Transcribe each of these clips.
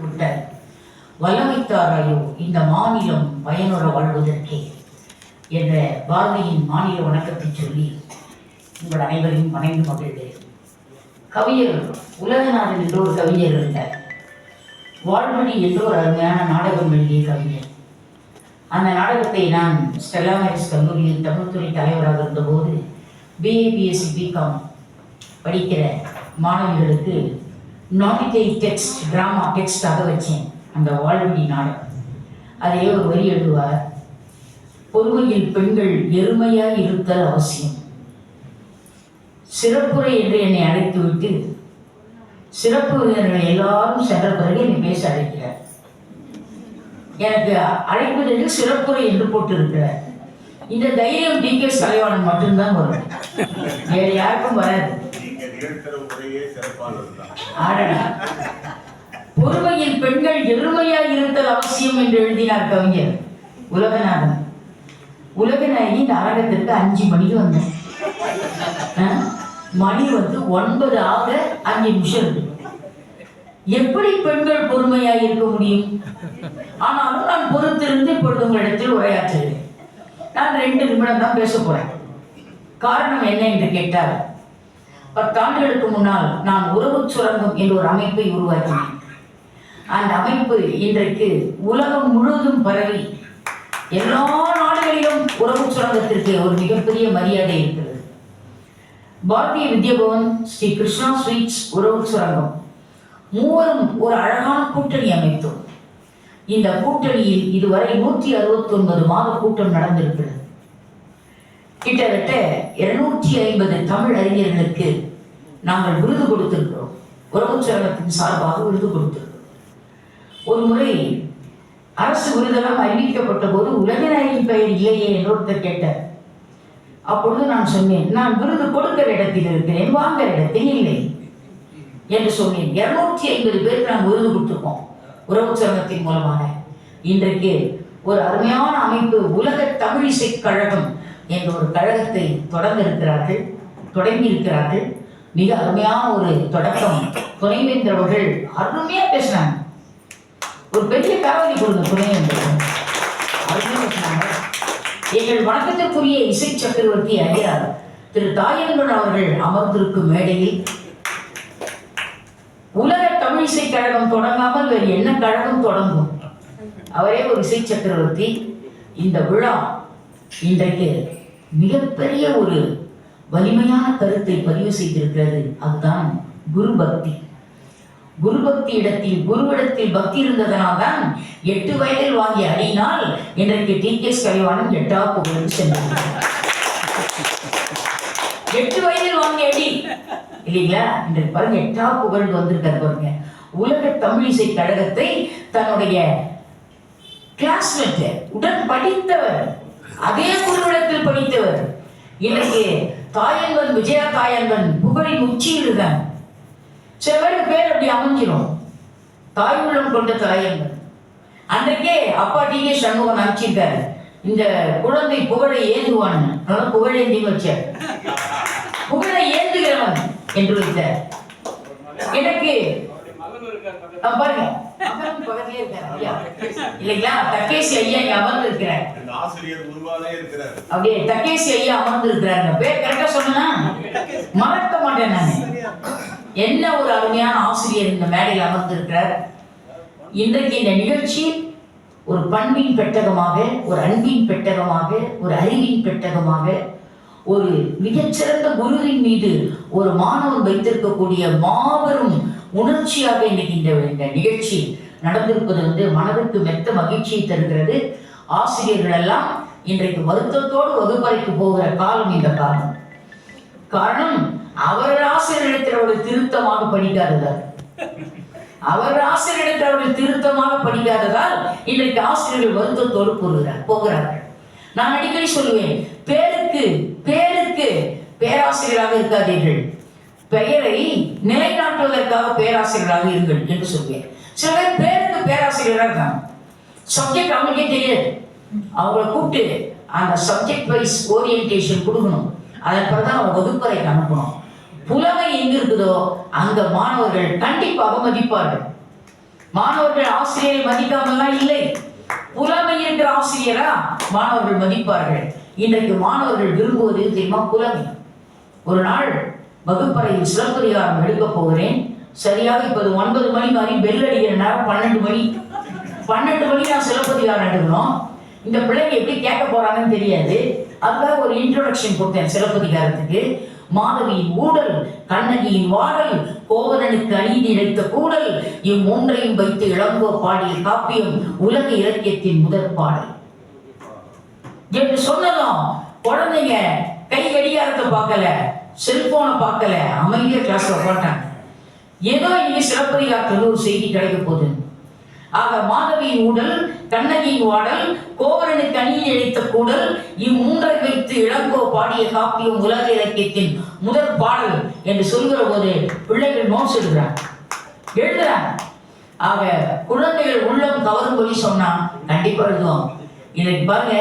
விட்ட வல்லமைத்தாராயோ இந்த மாநிலம் பயனுற வாழ்வதற்கே என்ற பாரதியின் மாநில வணக்கத்தை சொல்லி உங்கள் அனைவரையும் வணங்கி மகிழ்கிறேன் கவிஞர் உலகநாதன் என்ற ஒரு கவிஞர் இருந்தார். வாழ்மணி என்ற ஒரு அருமையான நாடகம் எழுதிய கவிஞர். அந்த நாடகத்தை நான் ஸ்டெல்லா மேரிஸ் கல்லூரியில் தமிழ்துறை தலைவராக இருந்தபோது பிஏ பிஎஸ்சி பிகாம் படிக்கிற மாணவிகளுக்கு நாட்டிகை டெக்ஸ்ட் ட்ராமா டெக்ஸ்டாக வச்சேன் அந்த வாழ்வழி நாடகம் அதே ஒரு வரி எழுதுவார். பொறுமையில் பெண்கள் எருமையாய் இருத்தல் அவசியம். சிறப்புரை என்று என்னை அழைத்து விட்டு சிறப்பு விருந்தினர்கள் எல்லாரும் சென்ற பிறகு என்னை பேச அழைக்கிறார். எனக்கு அழைப்பதில் சிறப்புரை என்று போட்டிருக்கிறார். இந்த தைரியம் டி. கே. சலைவாணன் மட்டும்தான் வரும். வேறு யாருக்கும் வராது. நிகழ்த்துற உரையே சிறப்பானது ஆடடா. பொறுமையில் பெண்கள் எருமையாய் இருத்தல் அவசியம் என்று எழுதினார் கவிஞர் உலகநாதன். உலகநாயகி நாடகத்திற்கு அஞ்சு மணிக்கு வந்தேன் மணி வந்து ஒன்பது ஆக அஞ்சு நிமிஷம் இருக்கு. எப்படி பெண்கள் பொறுமையாய் இருக்க முடியும்? ஆனாலும் நான் பொறுத்திருந்து இப்பொழுது உங்களிடத்தில் உரையாற்றுகிறேன். நான் ரெண்டு நிமிடம் தான் பேச போறேன். காரணம் என்ன என்று கேட்டால் பத்தாண்டுகளுக்கு முன்னால் நான் உறவு சுரங்கம் என்ற ஒரு அமைப்பை உருவாக்கினேன் அந்த அமைப்பு இன்றைக்கு உலகம் முழுவதும் பரவி எல்லா நாடுகளிலும் உறவு சுரங்கத்திற்கு ஒரு மிகப்பெரிய மரியாதை இருக்கிறது. பாரதிய வித்யாபவன் ஸ்ரீ கிருஷ்ணா ஸ்வீட்ஸ் உறவு சுரங்கம் மூவரும் ஒரு அழகான கூட்டணி அமைத்தோம். இந்த கூட்டணியில் இதுவரை நூற்றி அறுபத்தி ஒன்பது மாத கூட்டம் நடந்திருக்கிறது. கிட்டத்தட்ட இருநூற்றி ஐம்பது தமிழ் அறிஞர்களுக்கு நாங்கள் விருது கொடுத்திருக்கிறோம். உறவு சார்பாக விருது கொடுத்திருக்கிறோம். ஒரு முறை அரசு விருதெல்லாம் அறிவிக்கப்பட்ட போது உலகநாயகி பெயர் இல்லையே என்று ஒருத்தர் கேட்டார். அப்பொழுது நான் சொன்னேன் நான் விருது கொடுக்கிற இடத்தில் இருக்கிறேன் வாங்குற இடத்தில் இல்லை என்று சொன்னேன். இருநூற்றி ஐம்பது பேருக்கு நாங்கள் விருது கொடுத்துருக்கோம் உறவு சங்கத்தின் மூலமாக. இன்றைக்கு ஒரு அருமையான அமைப்பு உலக தமிழிசை கழகம் என்ற ஒரு கழகத்தை தொடங்க இருக்கிறார்கள் தொடங்கி இருக்கிறார்கள் மிக அருமையான ஒரு தொடக்கம். துணைவேந்தர் அவர்கள் அருமையா பேசினாங்க. ஒரு பெரிய பேரவை கொடுங்க துணைவேந்தர் அருமையா பேசினாங்க. எங்கள் வணக்கத்திற்குரிய இசை சக்கரவர்த்தி ஐயர் திரு தாயங்கன் அவர்கள் அமர்ந்திருக்கும் மேடையில் உலக தமிழ் இசை கழகம் தொடங்காமல் வேறு என்ன கழகம் தொடங்கும்? அவரே ஒரு இசை சக்கரவர்த்தி. இந்த விழா இன்றைக்கு மிகப்பெரிய ஒரு வலிமையான கருத்தை பதிவு செய்திருக்கிறது. அதுதான் குரு பக்தி. குரு பக்தி இடத்தில் குருவிடத்தில் பக்தி இருந்ததனால் தான் எட்டு வயதில் வாங்கி அடியினால் இன்றைக்கு டி. கே. கலைவாணன் எட்டா புகழ்ந்து சென்றார் எட்டு வயதில் வாங்கி அடி இல்லைங்களா? இன்றைக்கு பாருங்க எட்டா புகழ்ந்து வந்திருக்காரு பாருங்க. உலக தமிழிசை கழகத்தை தன்னுடைய கிளாஸ்மேட் உடன் படித்தவர் அதே குருவிடத்தில் படித்தவர் இன்றைக்கு தாயன்பன் விஜயா தாயன்பன் புகழின் உச்சியில் இருக்காங்க. சில பேருக்கு பேர் அப்படி அமைஞ்சிரும். தாய் உள்ளம் கொண்ட தாயன்பன் அன்றைக்கே அப்பா டி கே சண்முகம் அமைச்சிருக்காரு இந்த குழந்தை புகழை ஏந்துவான் அதனால புகழேந்தி வச்சார். புகழை ஏந்துகிறவன் என்று வைத்தார் எனக்கு ஆ, பாருங்க. இருக்காரு. ஐயா. இல்லைங்களா? தக்கேசி ஐயா இங்க அமர்ந்து இருக்கிறார் இந்த ஆசிரியர் உருவாலே இருக்கிறார். அப்படியே தக்கேசி ஐயா அமர்ந்து இருக்கிறாருங்க பேர் கரெக்டா சொன்னா மறக்க மாட்டேன் நான். என்ன ஒரு அருமையான ஆசிரியர் இந்த மேடையில் அமர்ந்து இருக்கிறார் இன்றைக்கு இந்த நிகழ்ச்சி ஒரு பண்பின் பெட்டகமாக ஒரு அன்பின் பெட்டகமாக ஒரு அறிவின் பெட்டகமாக ஒரு மிகச்சிறந்த குருவின் மீது ஒரு மாணவன் வைத்திருக்கக்கூடிய மாபெரும் உணர்ச்சியாக இன்னைக்கு இந்த நிகழ்ச்சி நடந்திருப்பது வந்து மனதிற்கு மெத்த மகிழ்ச்சியை தருகிறது. ஆசிரியர்கள் எல்லாம் இன்றைக்கு வருத்தத்தோடு வகுப்பறைக்கு போகிற காலம் இந்த காலம். காரணம் அவர்கள் ஆசிரியரிடத்தில் அவர்கள் திருத்தமாக படிக்காததால். அவர் ஆசிரியரிடத்தில் அவர்கள் திருத்தமாக படிக்காததால் இன்றைக்கு ஆசிரியர்கள் வருத்தத்தோடு போகிறார் போகிறார்கள். நான் அடிக்கடி சொல்லுவேன் பேருக்கு பேருக்கு பேராசிரியராக இருக்காதீர்கள். பெயரை நிலைநாட்டுவதற்காக பேராசிரியராக இருங்கள் என்று சொல்வேன். சில பேர் பேருக்கு பேராசிரியராக இருக்காங்க. சப்ஜெக்ட் அவங்களுக்கே தெரியாது. அவங்கள கூப்பிட்டு அந்த சப்ஜெக்ட் வைஸ் ஓரியன்டேஷன் கொடுக்கணும். அதன் பிறகு தான் அவங்க வகுப்பறைக்கு அனுப்பணும். புலமை எங்க இருக்குதோ அந்த மாணவர்கள் கண்டிப்பாக மதிப்பார்கள் மாணவர்கள் ஆசிரியரை மதிக்காமல்லாம் இல்லை. புலமை இருக்கிற ஆசிரியரா மாணவர்கள் மதிப்பார்கள் இன்றைக்கு மாணவர்கள் விரும்புவது தெரியுமா? புலமை. ஒரு நாள் வகுப்பறையில் சிலப்பதிகாரம் எடுக்க போகிறேன். சரியாக இப்போது ஒன்பது மணி மாதிரி பெல் அடிக்கிற நேரம் பன்னெண்டு மணி. பன்னெண்டு மணி நான் சிலப்பதிகாரம் எடுக்கணும். இந்த பிள்ளைங்க எப்படி கேட்க போறாங்கன்னு தெரியாது. அதுக்காக ஒரு இன்ட்ரோடக்ஷன் கொடுத்தேன் சிலப்பதிகாரத்துக்கு. மாதவியின் ஊடல் கண்ணகியின் வாடல் கோவலனுக்கு அணிந்து இழைத்த கூடல் இம்மூன்றையும் வைத்து இளங்கோ பாடிய காப்பியம் உலக இலக்கியத்தின் முதற் பாடல். என்று சொன்னதும் குழந்தைங்க கை கடிகாரத்தை பார்க்கல செல்போனை பார்க்கல அமைதிய கிளாஸ்ல போட்டாங்க ஏதோ இனி சிலப்பதிகாரத்தில் ஒரு செய்தி கிடைக்க போகுது. ஆக மாதவியின் ஊடல் கண்ணகியின் வாடல் கோவலனுக்கு அணியில் இழைத்த கூடல் இம்மூன்றை வைத்து இளங்கோ பாடிய காப்பியம் உலக இலக்கியத்தின் முதல் பாடல் என்று சொல்கிற போது பிள்ளைகள் நோட்ஸ் எழுதுறாங்க எழுதுறாங்க ஆக குழந்தைகள் உள்ளம் கவரும்படி சொன்னா கண்டிப்பா எழுதுவோம் இன்னைக்கு பாருங்க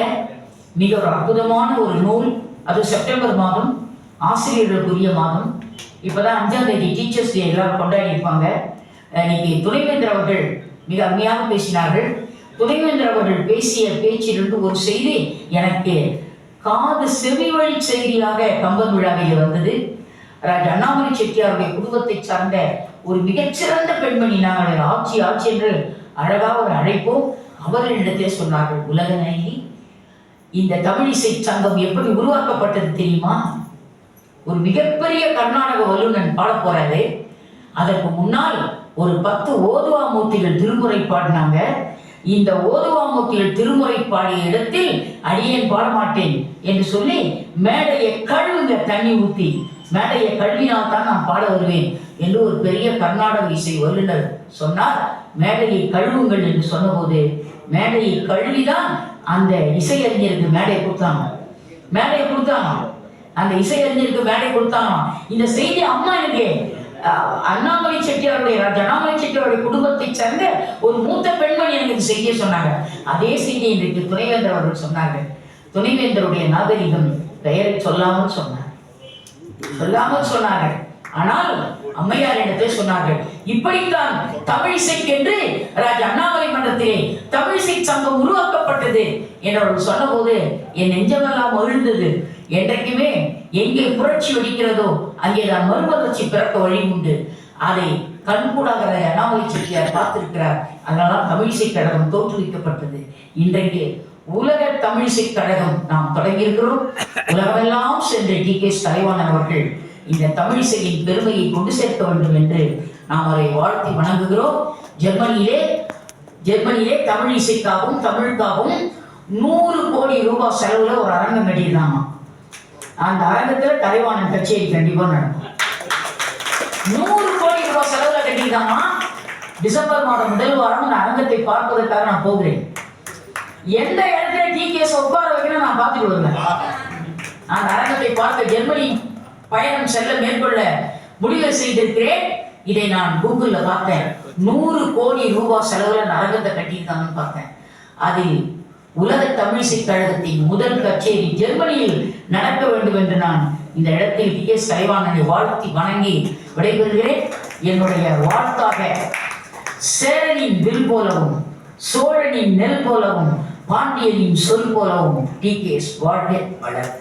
மிக ஒரு அற்புதமான ஒரு நூல். அது செப்டம்பர் மாதம் ஆசிரியர்களுக்குரிய மாதம். இப்போதான் அஞ்சாம் தேதி டீச்சர்ஸ் டே எல்லாரும் கொண்டாடி இருப்பாங்க இன்னைக்கு துணைவேந்தர் அவர்கள் மிக அருமையாக பேசினார்கள். துணைவேந்தர் அவர்கள் பேசிய பேச்சிலிருந்து ஒரு செய்தி எனக்கு காது செவி வழி செய்தியாக கம்பன் விழாவில் வந்தது. ராஜா அண்ணாமலை செட்டியாருடைய குடும்பத்தை சார்ந்த ஒரு மிகச்சிறந்த பெண்மணி நாங்கள் ஆட்சி ஆட்சி என்று அழகாக ஒரு அழைப்போம். அவர்களிடத்தே சொன்னார்கள் உலகநாயகி இந்த தமிழிசை சங்கம் எப்படி உருவாக்கப்பட்டது தெரியுமா? ஒரு மிகப்பெரிய கர்நாடக வல்லுநன் பாட போறாரு அதற்கு முன்னால் ஒரு பத்து ஓதுவா மூர்த்திகள் திருமுறை பாடினாங்க. இந்த ஓதுவா திருமுறை பாடிய இடத்தில் அடியேன் பாட மாட்டேன் என்று சொல்லி மேடையை கழுவுங்க தண்ணி ஊற்றி மேடையை கழுவினால் தான் நான் பாட வருவேன் என்று ஒரு பெரிய கர்நாடக இசை வல்லுநர் சொன்னார். மேடையை கழுவுங்கள் என்று சொன்னபோது மேடையை கழுவிதான் அந்த இசையறிஞருக்கு மேடையை கொடுத்தாங்க. மேடையை கொடுத்தாங்க. அந்த இசையறிஞருக்கு மேடை கொடுத்தாங்க. இந்த செய்தி அம்மா எனக்கு அண்ணாமலை செட்டியாருடைய ராஜா அண்ணாமலை செட்டியாருடைய குடும்பத்தை சேர்ந்த ஒரு மூத்த பெண்மணி எனக்கு செய்ய சொன்னாங்க. அதே செய்தி இன்றைக்கு துணைவேந்தர் அவர்கள் சொன்னாங்க. துணைவேந்தருடைய நாகரிகம் பெயரை சொல்லாமல் சொன்னார். சொல்லாமல் சொன்னார்கள் ஆனால் அம்மையார் இடத்தை சொன்னார்கள் இப்படித்தான் தமிழிசைக்கு என்று ராஜா அண்ணாமலை மன்றத்திலே தமிழிசை சங்கம் உருவாக்கப்பட்டது என்று அவர்கள் சொன்னபோது என் நெஞ்சமெல்லாம் மகிழ்ந்தது. என்றைக்குமே எங்கே புரட்சி வெடிக்கிறதோ அங்கே நான் மறுமலர்ச்சி பிறக்க வழி உண்டு. அதை கண்கூடாக அண்ணாமலை செட்டியார் பார்த்திருக்கிறார். அதனால தமிழிசை கழகம் தோற்றுவிக்கப்பட்டது. இன்றைக்கு உலக தமிழிசை கழகம் நாம் தொடங்கியிருக்கிறோம். உலகமெல்லாம் சென்ற டி கே தலைவாணன் அவர்கள் இந்த தமிழிசையின் பெருமையை கொண்டு சேர்க்க வேண்டும் என்று நாம் அவரை வாழ்த்தி வணங்குகிறோம். ஜெர்மனியிலே ஜெர்மனியிலே தமிழ் இசைக்காகவும் தமிழுக்காகவும் நூறு கோடி ரூபாய் செலவுல ஒரு அரங்கம் கட்டியிருந்தாமா அந்த அரங்கத்துல தலைவாணன் கச்சேரி கண்டிப்பா நடக்கும். நூறு கோடி ரூபாய் செலவுல கட்டியிருக்காங்க டிசம்பர் மாதம் முதல் வாரம் அந்த அரங்கத்தை பார்ப்பதற்காக நான் போகிறேன். எந்த இடத்துல டி கேஸ் உட்கார வைக்கணும் நான் பார்த்து வருவேன். அந்த அரங்கத்தை பார்க்க ஜெர்மனி பயணம் செல்ல மேற்கொள்ள முடிவு செய்திருக்கிறேன். இதை நான் கூகுள்ல பார்த்தேன். நூறு கோடி ரூபாய் செலவுல அந்த அரங்கத்தை கட்டியிருக்காங்கன்னு பார்த்தேன். அதில் உலக தமிழிசை கழகத்தின் முதல் கச்சேரி ஜெர்மனியில் நடக்க வேண்டும் என்று நான் இந்த இடத்தில் டி எஸ் கலைவாணனை வாழ்த்தி வணங்கி விடைபெறுகிறேன். என்னுடைய வாழ்த்தாக சேரனின் வில் போலவும் சோழனின் நெல் போலவும் பாண்டியனின் சொல் போலவும் டி கே வாழ்க வளர்